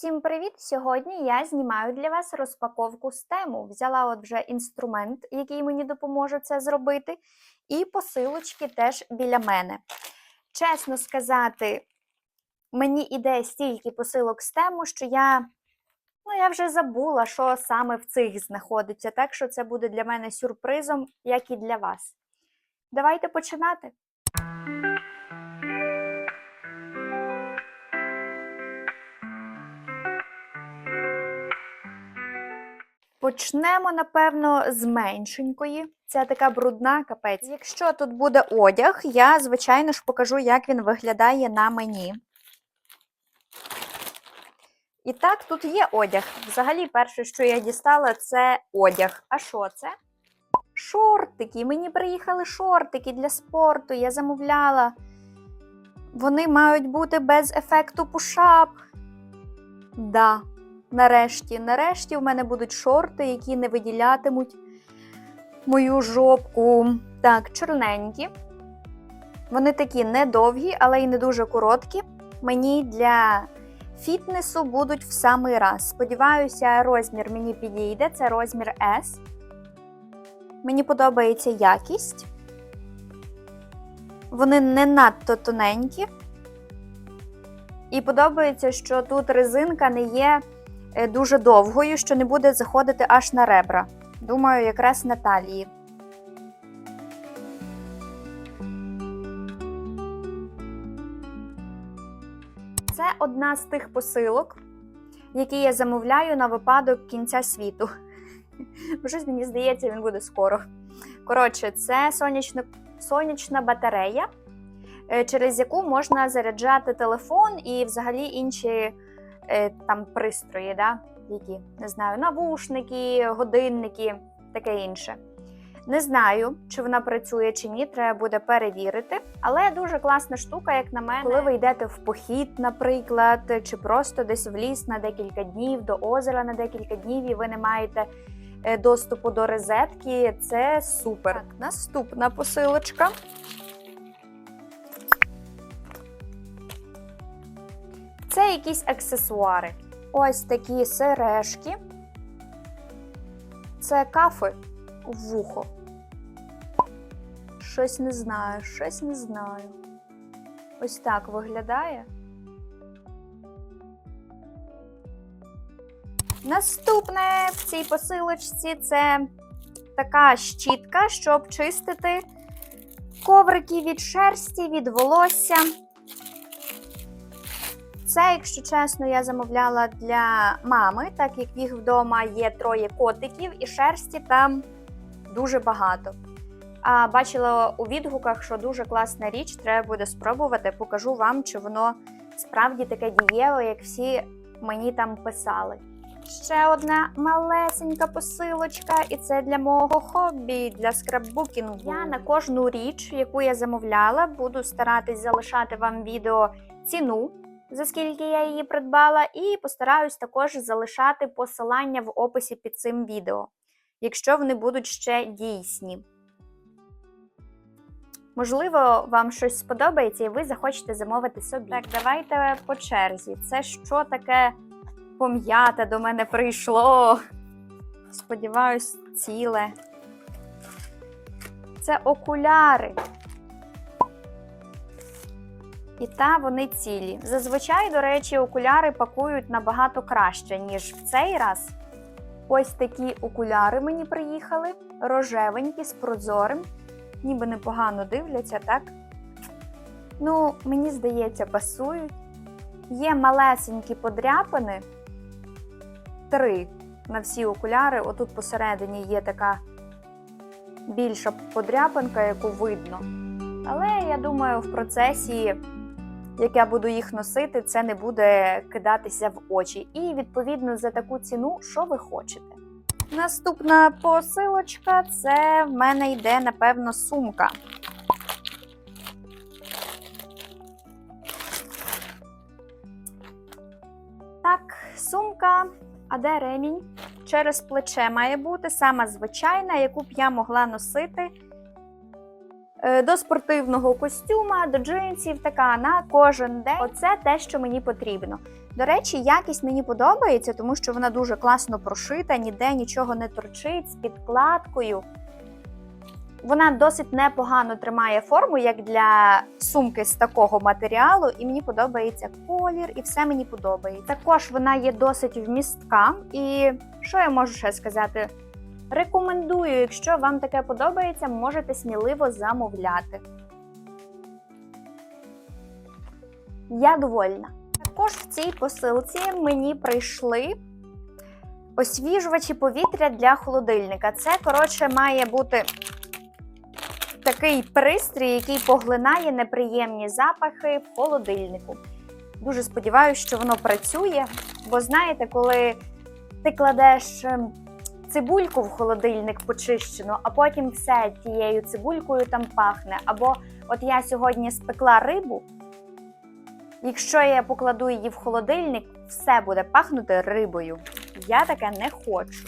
Всім привіт! Сьогодні я знімаю для вас розпаковку з тему. Взяла от вже інструмент, який мені допоможе це зробити, і посилочки теж біля мене. Чесно сказати, мені іде стільки посилок з тему, що я, ну, я вже забула, що саме в цих знаходиться. Так що це буде для мене сюрпризом, як і для вас. Давайте починати. Почнемо, напевно, з меншенької. Це така брудна капець. Якщо тут буде одяг, я, звичайно ж, покажу, як він виглядає на мені. І так, тут є одяг. Взагалі, перше, що я дістала, це одяг. А що це? Шортики. Мені приїхали шортики для спорту. Я замовляла. Вони мають бути без ефекту пушап. Да, Нарешті, нарешті в мене будуть шорти, які не виділятимуть мою жопку. Так, чорненькі. Вони такі недовгі, але й не дуже короткі. Мені для фітнесу будуть в самий раз. Сподіваюся, розмір мені підійде. Це розмір S. Мені подобається якість. Вони не надто тоненькі. І подобається, що тут резинка не є дуже довгою, що не буде заходити аж на ребра. Думаю, якраз на талії. Це одна з тих посилок, які я замовляю на випадок кінця світу. Щось мені здається, він буде скоро. Коротше, це сонячна, сонячна батарея, е, через яку можна заряджати телефон і взагалі інші е, там пристрої, да? які не знаю, навушники, годинники, таке інше. Не знаю, чи вона працює чи ні, треба буде перевірити. Але дуже класна штука, як на мене, коли ви йдете в похід, наприклад, чи просто десь в ліс на декілька днів, до озера на декілька днів, і ви не маєте е, доступу до розетки. Це супер. Так, наступна посилочка. Це якісь аксесуари. Ось такі сережки. Це кафи вухо. Щось не знаю, щось не знаю. Ось так виглядає. Наступне в цій посилочці це така щітка, щоб чистити коврики від шерсті, від волосся. Це, якщо чесно, я замовляла для мами, так як їх вдома є троє котиків, і шерсті там дуже багато. А бачила у відгуках, що дуже класна річ, треба буде спробувати. Покажу вам, чи воно справді таке дієве, як всі мені там писали. Ще одна малесенька посилочка, і це для мого хобі, для скраббукінгу. Я на кожну річ, яку я замовляла, буду старатись залишати вам відео ціну за скільки я її придбала, і постараюсь також залишати посилання в описі під цим відео, якщо вони будуть ще дійсні. Можливо, вам щось сподобається і ви захочете замовити собі. Так, давайте по черзі. Це що таке пом'яте до мене прийшло? Сподіваюсь, ціле. Це окуляри. І та вони цілі. Зазвичай, до речі, окуляри пакують набагато краще, ніж в цей раз. Ось такі окуляри мені приїхали, рожевенькі з прозорим, ніби непогано дивляться, так? Ну, мені здається, пасують. Є малесенькі подряпини, три на всі окуляри. Отут посередині є така більша подряпинка, яку видно. Але я думаю, в процесі як я буду їх носити, це не буде кидатися в очі. І відповідно за таку ціну, що ви хочете. Наступна посилочка це в мене йде, напевно, сумка. Так, сумка, а де ремінь? Через плече має бути сама звичайна, яку б я могла носити до спортивного костюма, до джинсів, така на кожен день. Оце те, що мені потрібно. До речі, якість мені подобається, тому що вона дуже класно прошита, ніде нічого не торчить з підкладкою. Вона досить непогано тримає форму, як для сумки з такого матеріалу, і мені подобається колір, і все мені подобається. Також вона є досить вмістка. І що я можу ще сказати? Рекомендую, якщо вам таке подобається, можете сміливо замовляти. Я довольна. Також в цій посилці мені прийшли освіжувачі повітря для холодильника. Це, коротше, має бути такий пристрій, який поглинає неприємні запахи в холодильнику. Дуже сподіваюся, що воно працює, бо знаєте, коли ти кладеш ем, цибульку в холодильник почищену, а потім все тією цибулькою там пахне. Або от я сьогодні спекла рибу. Якщо я покладу її в холодильник, все буде пахнути рибою. Я таке не хочу.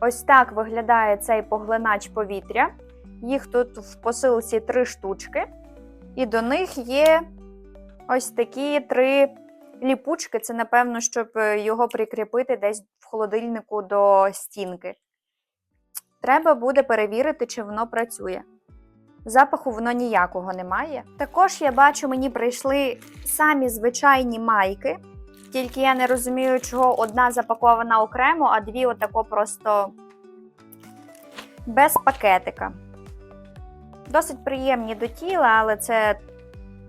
Ось так виглядає цей поглинач повітря. Їх тут в посилці три штучки, і до них є ось такі три ліпучки. Це, напевно, щоб його прикріпити десь в холодильнику до стінки. Треба буде перевірити, чи воно працює. Запаху воно ніякого немає. Також я бачу, мені прийшли самі звичайні майки. Тільки я не розумію, чого одна запакована окремо, а дві отако просто без пакетика. Досить приємні до тіла, але це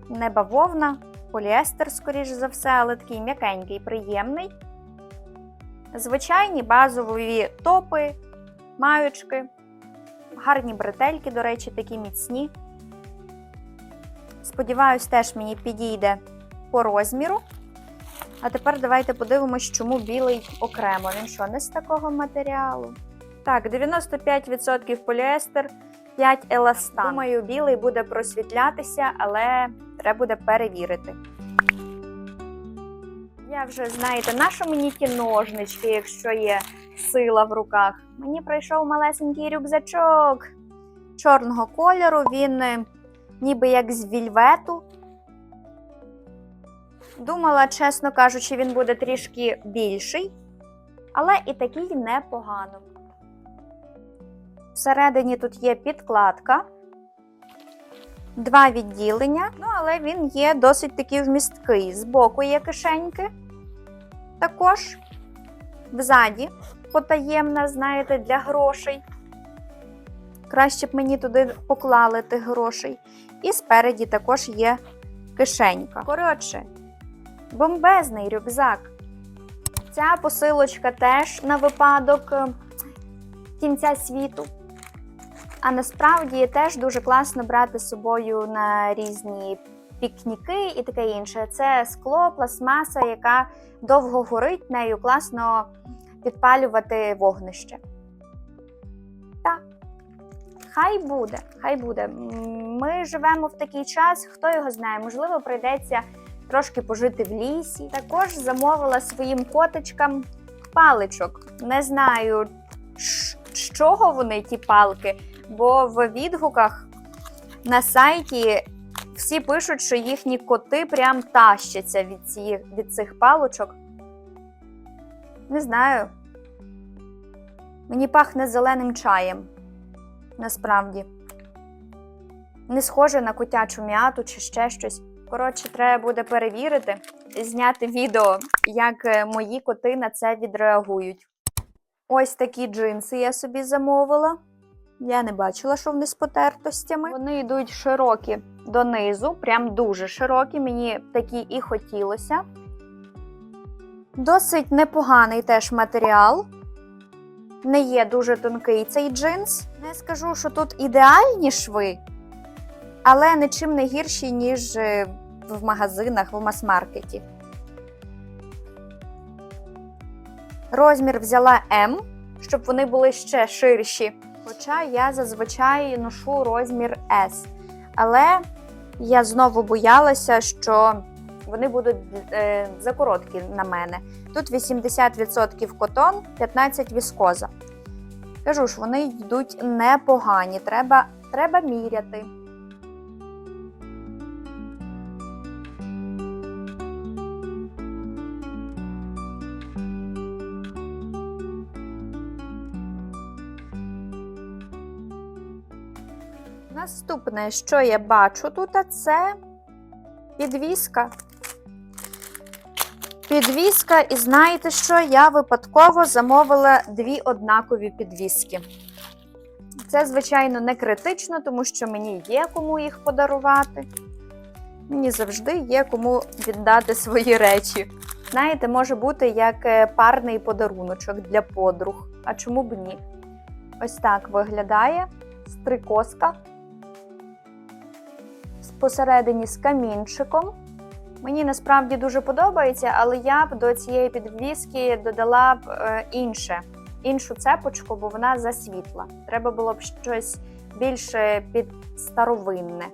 не бавовна, поліестер, скоріш за все, але такий м'якенький, приємний. Звичайні базові топи, маючки, гарні бретельки, до речі, такі міцні. Сподіваюсь, теж мені підійде по розміру. А тепер давайте подивимось, чому білий окремо. Він що, не з такого матеріалу? Так, 95% поліестер, 5 еластан. Думаю, білий буде просвітлятися, але треба буде перевірити. Я вже, знаєте, нащо мені ті ножнички, якщо є сила в руках? Мені прийшов малесенький рюкзачок чорного кольору, він е, ніби як з вільвету. Думала, чесно кажучи, він буде трішки більший, але і такий непогано. Всередині тут є підкладка, два відділення, ну, але він є досить таки вмісткий. Збоку є кишеньки. Також взаді потаємна, знаєте, для грошей. Краще б мені туди поклали тих грошей. І спереді також є кишенька. Коротше, бомбезний рюкзак. Ця посилочка теж на випадок е, кінця світу. А насправді теж дуже класно брати з собою на різні пікніки і таке інше. Це скло, пластмаса, яка довго горить, нею класно підпалювати вогнище. Так, хай буде, хай буде. Ми живемо в такий час, хто його знає, можливо, прийдеться трошки пожити в лісі. Також замовила своїм котичкам паличок. Не знаю, з чого вони ті палки, бо в відгуках на сайті всі пишуть, що їхні коти прям тащаться від, ці, від цих палочок. Не знаю. Мені пахне зеленим чаєм. Насправді. Не схоже на котячу м'яту чи ще щось. Коротше, треба буде перевірити, зняти відео, як е, мої коти на це відреагують. Ось такі джинси я собі замовила. Я не бачила, що вони з потертостями. Вони йдуть широкі донизу, прям дуже широкі. Мені такі і хотілося. Досить непоганий теж матеріал. Не є дуже тонкий цей джинс. Не скажу, що тут ідеальні шви, але нічим не гірші, ніж е, в магазинах, в мас-маркеті. Розмір взяла М, щоб вони були ще ширші. Хоча я зазвичай ношу розмір S. Але я знову боялася, що вони будуть е, закороткі на мене. Тут 80% котон, 15% віскоза. Кажу ж, вони йдуть непогані, треба, треба міряти. Наступне, що я бачу тут, це підвіска. Підвіска, і знаєте що? Я випадково замовила дві однакові підвіски. Це, звичайно, не критично, тому що мені є кому їх подарувати. Мені завжди є кому віддати свої речі. Знаєте, може бути як е, парний подаруночок для подруг. А чому б ні? Ось так виглядає стрикоска. Посередині з камінчиком. Мені насправді дуже подобається, але я б до цієї підвіски додала б е, інше, іншу цепочку, бо вона засвітла. Треба було б щось більше під старовинне.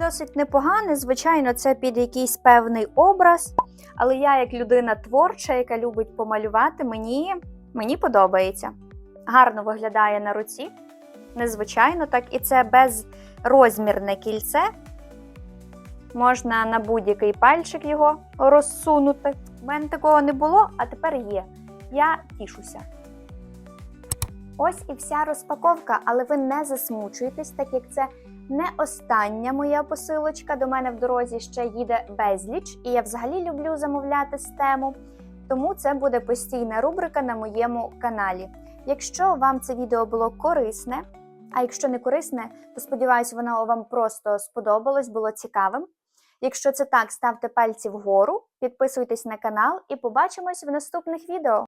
Досить непогане, звичайно, це під якийсь певний образ. Але я, як людина творча, яка любить помалювати, мені, мені подобається. Гарно виглядає на руці. Незвичайно, так і це безрозмірне кільце. Можна на будь-який пальчик його розсунути. У мене такого не було, а тепер є. Я тішуся. Ось і вся розпаковка, але ви не засмучуєтесь, так як це не остання моя посилочка. До мене в дорозі ще їде безліч, і я взагалі люблю замовляти з тему. Тому це буде постійна рубрика на моєму каналі. Якщо вам це відео було корисне, а якщо не корисне, то сподіваюся, воно вам просто сподобалось, було цікавим. Якщо це так, ставте пальці вгору, підписуйтесь на канал і побачимось в наступних відео.